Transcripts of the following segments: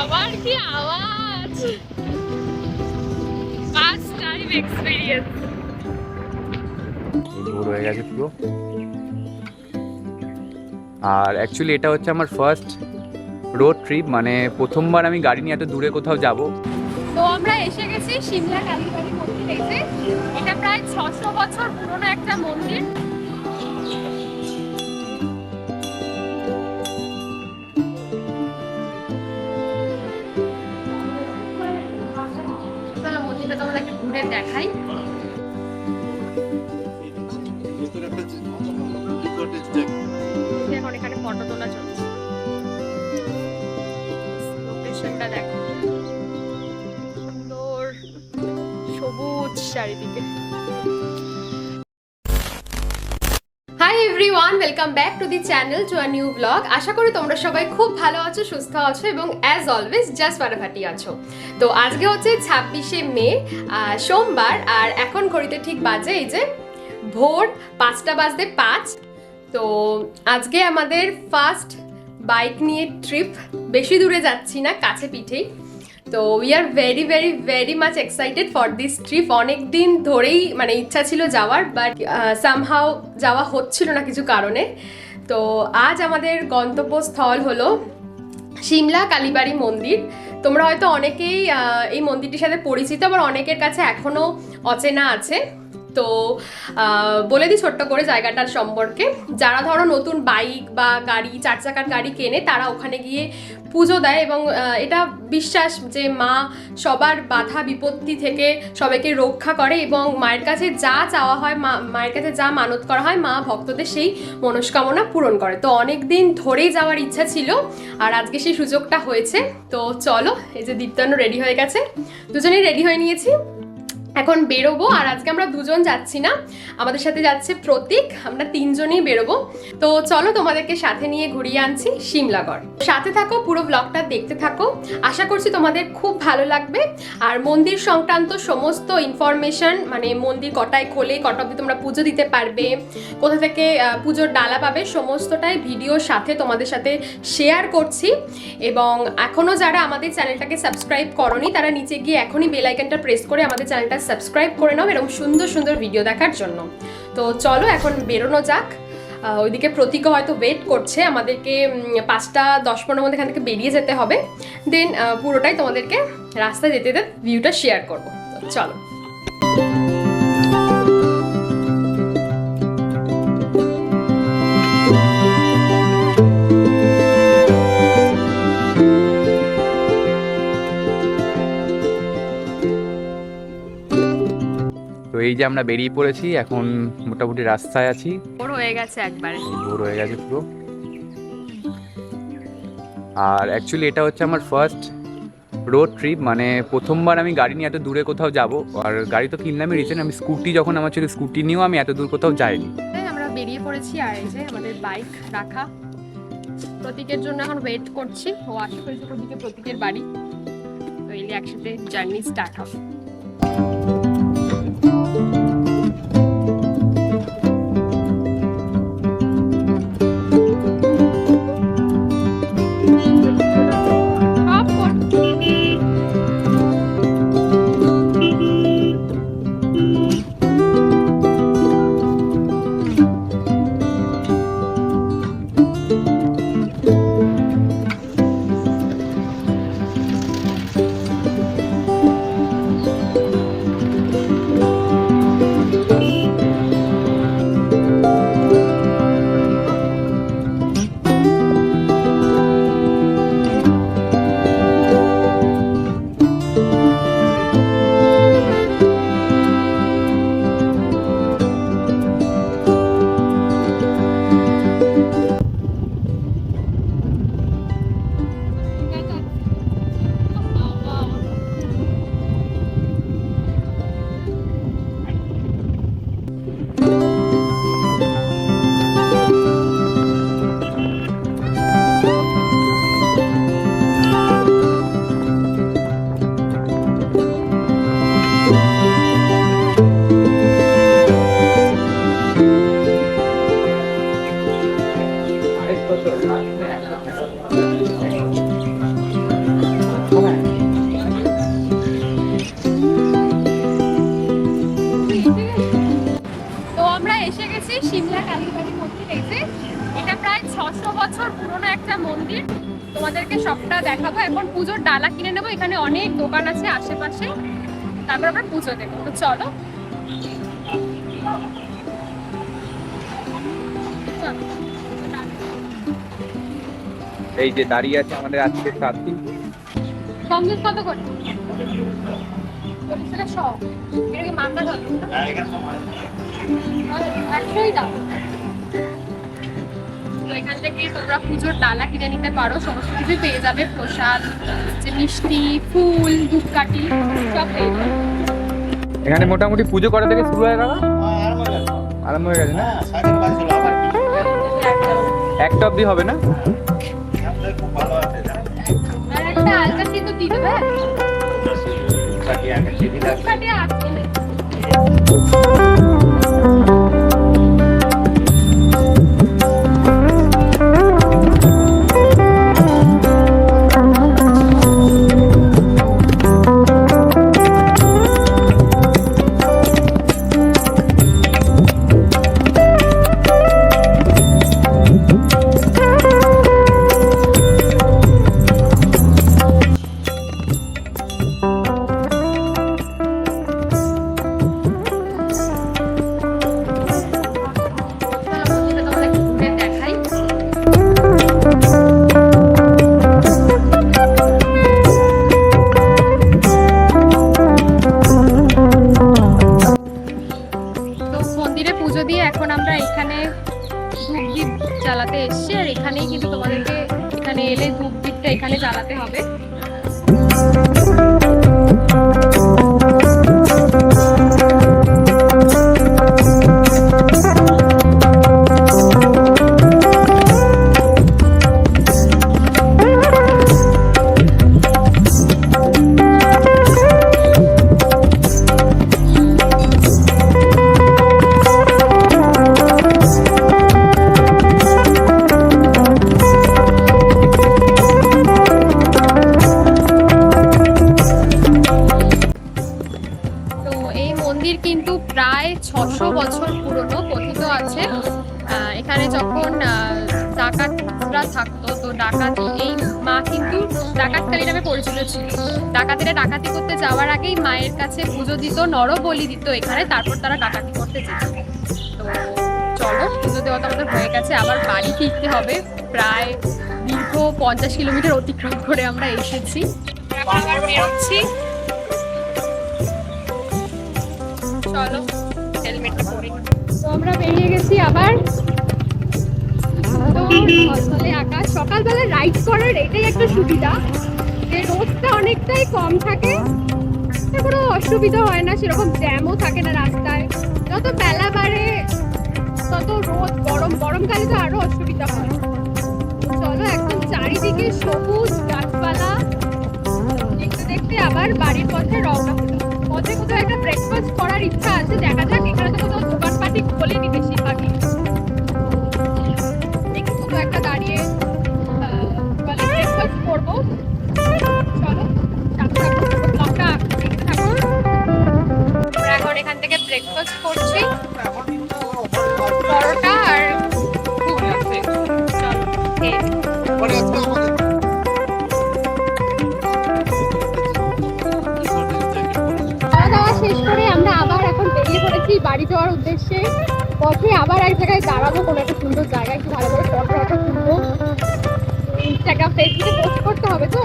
আবার কি আওয়াজ? ফার্স্ট টাইম এক্সপিরিয়েন্স হয়ে গেছে পুরো। আর অ্যাকচুয়ালি এটা হচ্ছে আমার ফার্স্ট রোড ট্রিপ মানে প্রথমবার আমি গাড়ি নিয়ে এত দূরে কোথাও যাব। তো আমরা এসে গেছি সিমলা কালীবাড়ি মন্দির। এসে এটা প্রায় ছশো বছর পুরনো একটা মন্দির। দেখাই। Everyone welcome back to the channel to a new blog আশা করি তোমরা সবাই খুব ভালো আছো, সুস্থ আছো, এবং অ্যাজ অলওয়েজ জাস্ট ফাটাফাটি আছো। তো আজকে হচ্ছে ছাব্বিশে মে সোমবার, আর এখন ঘড়িতে ঠিক বাজে এই যে ভোর পাঁচটা বাজতে পাঁচ। তো আজকে আমাদের ফার্স্ট বাইক নিয়ে ট্রিপ বেশি দূরে যাচ্ছি না, কাছে পিঠেই। তো we are very very very much excited for this trip অনেক দিন ধরেই মানে ইচ্ছা ছিল যাওয়ার বাট সামহাও যাওয়া হচ্ছিল না কিছু কারণে। তো আজ আমাদের গন্তব্যস্থল হলো সিমলা কালীবাড়ি মন্দির। তোমরা হয়তো অনেকেই এই মন্দিরটির সাথে পরিচিত, আবার অনেকের কাছে এখনও অচেনা আছে। তো বলে দিই ছোট্ট করে জায়গাটার সম্পর্কে। যারা ধরো নতুন বাইক বা গাড়ি, চার চাকার গাড়ি কেনে, তারা ওখানে গিয়ে পুজো দেয় এবং এটা বিশ্বাস যে মা সবার বাধা বিপত্তি থেকে সবাইকে রক্ষা করে এবং মায়ের কাছে যা চাওয়া হয়, মা, মায়ের কাছে যা মানত করা হয়, মা ভক্তদের সেই মনস্কামনা পূরণ করে। তো অনেক দিন ধরেই যাওয়ার ইচ্ছা ছিল আর আজকে সেই সুযোগটা হয়েছে। তো চলো, এই যে দীপ্তান্ন রেডি হয়ে গেছে। দুজনেই রেডি হয়ে নিয়েছি। এখন বেরোবো, আর আজকে আমরা দুজন যাচ্ছি না। আমাদের সাথে যাচ্ছে প্রতীক, আমরা তিনজনই বেরোবো। তো চলো তোমাদেরকে সাথে নিয়ে ঘুরিয়ে আনছি সিমলাগড় সাথে থাকো, পুরো ব্লগটা দেখতে থাকো। আশা করছি তোমাদের খুব ভালো লাগবে। আর মন্দির সংক্রান্ত সমস্ত ইনফরমেশন মানে মন্দির কটায় খোলে, কটা অবধি তোমরা পুজো দিতে পারবে, কোথা থেকে পুজোর ডালা পাবে, সমস্তটাই ভিডিওর সাথে তোমাদের সাথে শেয়ার করছি। এবং এখনও যারা আমাদের চ্যানেলটাকে সাবস্ক্রাইব করনি, তারা নিচে গিয়ে এখনই বেল আইকনটা প্রেস করে আমাদের চ্যানেলটা সাবস্ক্রাইব করে নাও এরকম সুন্দর সুন্দর ভিডিও দেখার জন্য। তো চলো এখন বেরোনো যাক। ওইদিকে প্রতীকও হয়তো ওয়েট করছে। আমাদেরকে পাঁচটা, দশ পনেরো মধ্যে এখান থেকে বেরিয়ে যেতে হবে। দেন পুরোটাই তোমাদেরকে রাস্তায় যেতে যেতে ভিউটা শেয়ার করব। চলো। তো এই যে আমরা বেরিয়ে পড়েছি এখন মোটামুটি রাস্তায় আছি। ওর হয়ে গেছে একবারে। ভোর হয়ে গেছে পুরো। আর অ্যাকচুয়ালি এটা হচ্ছে আমার ফার্স্ট রোড ট্রিপ মানে প্রথমবার আমি গাড়ি নিয়ে এত দূরে কোথাও যাব। আর গাড়ি তো কিনলামই রিসেন্ট আমি স্কুটি যখন আমার ছিল স্কুটি নিয়েও আমি এত দূর কোথাও যাইনি। আমরা বেরিয়ে পড়েছি আর এই যে আমাদের বাইক রাখা। প্রতীকের জন্য এখন ওয়েট করছি। ও প্রতীকের বাড়ি। তো একসাথে জার্নি স্টার্ট হবে। সব বছর পুরনো একটা মন্দির। তোমাদেরকে সবটা দেখাবো। এখন পুজোর ডালা কিনে নেব। এখানে অনেক দোকান আছে আশেপাশে। তারপর আমরা পুজো দেবো। তো চলো। এই যে দাঁড়িয়ে আছে আমাদের আজকের সাথী সন্দেশ কত করে? কি ধরো? একশোই দাও। তো এখান থেকে তোমরা পুজোর ডালা কিনে নিতে পারো। সমস্ত পেয়ে যাবে। প্রসাদ যে মিষ্টি ফুল ধূপকাঠি সব পেয়ে যাবে। এখানে মোটামুটি পুজো করা থেকে শুরু হয়ে গেল আরম্ভ হয়ে গেছে না? একটা অবধি হবে না? আর একটা আলতা আছে। চলো, এখানেই কিন্তু তোমাদেরকে এখানে এলে ধূপ দ্বীপটা এখানে জ্বালাতে হবে। তো এখানে যখন ডাকাতরা থাকতো, তো ডাকাতি এই মা কিন্তু ডাকাতকালী নামে পরিচিত ছিল। ডাকাতিরা ডাকাতি করতে যাওয়ার আগেই মায়ের কাছে পুজো দিত নর বলি দিত এখানে, তারপর তারা ডাকাতি করতে যেত। তো চলো, পুজো দেওয়া তো আমাদের হয়ে গেছে, আবার বাড়ি ফিরতে হবে। প্রায় দীর্ঘ পঞ্চাশ কিলোমিটার অতিক্রম করে আমরা এসেছি। বেরোচ্ছি। চলো হেলমেটটা পরে। আমরা বেরিয়ে গেছি আবার। আকাশ সকালবেলা রাইড করার এটাই একটা সুবিধা যে রোদটা অনেকটাই কম থাকে। কোনো অসুবিধা হয় না, সেরকম জ্যামও থাকে না রাস্তায়। যত বেলা বাড়ে, তত রোদ, গরম গরমকালে তো আরও অসুবিধা হয়। চলো একদম চারিদিকে সবুজ গাছপালা। দেখতে দেখতে আবার বাড়ির পথে রওনা পথে কোথাও একটা ব্রেকফাস্ট করার ইচ্ছা আছে, দেখা যাক, এখানে তো কোথাও খোলেনি বেশিরভাগই দেখি একটা দাঁড়িয়ে ব্রেকফাস্ট করব চলো এখন এখান থেকে ব্রেকফাস্ট করছি। পরোটা আর চলো খাওয়া দাওয়া শেষ করে আমরা আবার পড়েছি বাড়ি যাওয়ার উদ্দেশ্যে। পথে আবার এক জায়গায় দাঁড়াবো, কোনো একটা সুন্দর জায়গায় একটু ভালো করে ফটো ফটো তুলবো। ইনস্টাগ্রাম ফেসবুকে পোস্ট করতে হবে তো?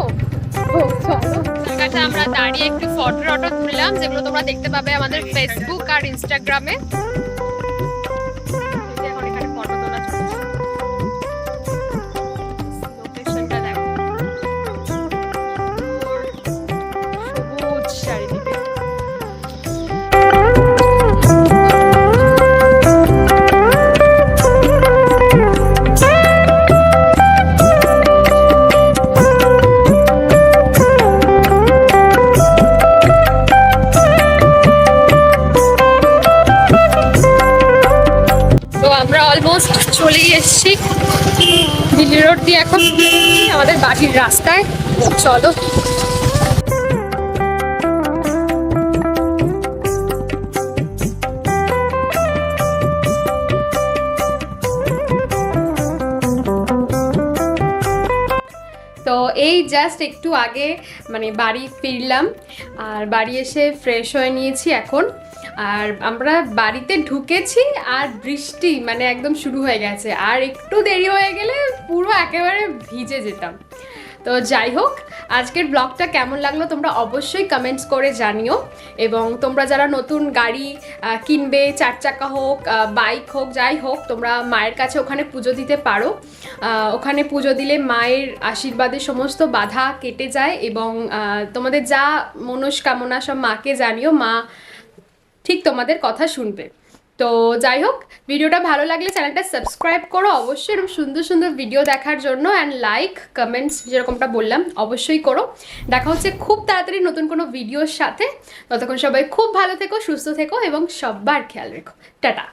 জায়গাটা আমরা দাঁড়িয়ে একটু ফটো টটো তুললাম, যেগুলো তোমরা দেখতে পাবে আমাদের ফেসবুক আর ইনস্টাগ্রামে রোড দিয়ে এখন আমাদের বাড়ির রাস্তায়। চলো। তো এই জাস্ট একটু আগে মানে বাড়ি ফিরলাম, আর বাড়ি এসে ফ্রেশ হয়ে নিয়েছি এখন। আর আমরা বাড়িতে ঢুকেছি আর বৃষ্টি মানে একদম শুরু হয়ে গেছে। আর একটু দেরি হয়ে গেলে পুরো একেবারে ভিজে যেতাম। তো যাই হোক, আজকের ব্লগটা কেমন লাগল তোমরা অবশ্যই কমেন্টস করে জানিও। এবং তোমরা যারা নতুন গাড়ি কিনবে চার চাকা হোক বাইক হোক, যাই হোক, তোমরা মায়ের কাছে ওখানে পুজো দিতে পারো। ওখানে পুজো দিলে মায়ের আশীর্বাদে সমস্ত বাধা কেটে যায় এবং তোমাদের যা মনস্কামনা সব মাকে জানিও। মা ঠিক তোমাদের কথা শুনবে। তো যাই হোক, ভিডিওটা ভালো লাগলে চ্যানেলটা সাবস্ক্রাইব করো অবশ্যই এরকম সুন্দর সুন্দর ভিডিও দেখার জন্য অ্যান্ড লাইক কমেন্টস যেরকমটা বললাম, অবশ্যই করো। দেখা হচ্ছে খুব তাড়াতাড়ি নতুন কোনো ভিডিওর সাথে। ততক্ষণ সবাই খুব ভালো থেকো, সুস্থ থেকো এবং সবার খেয়াল রেখো। টাটা।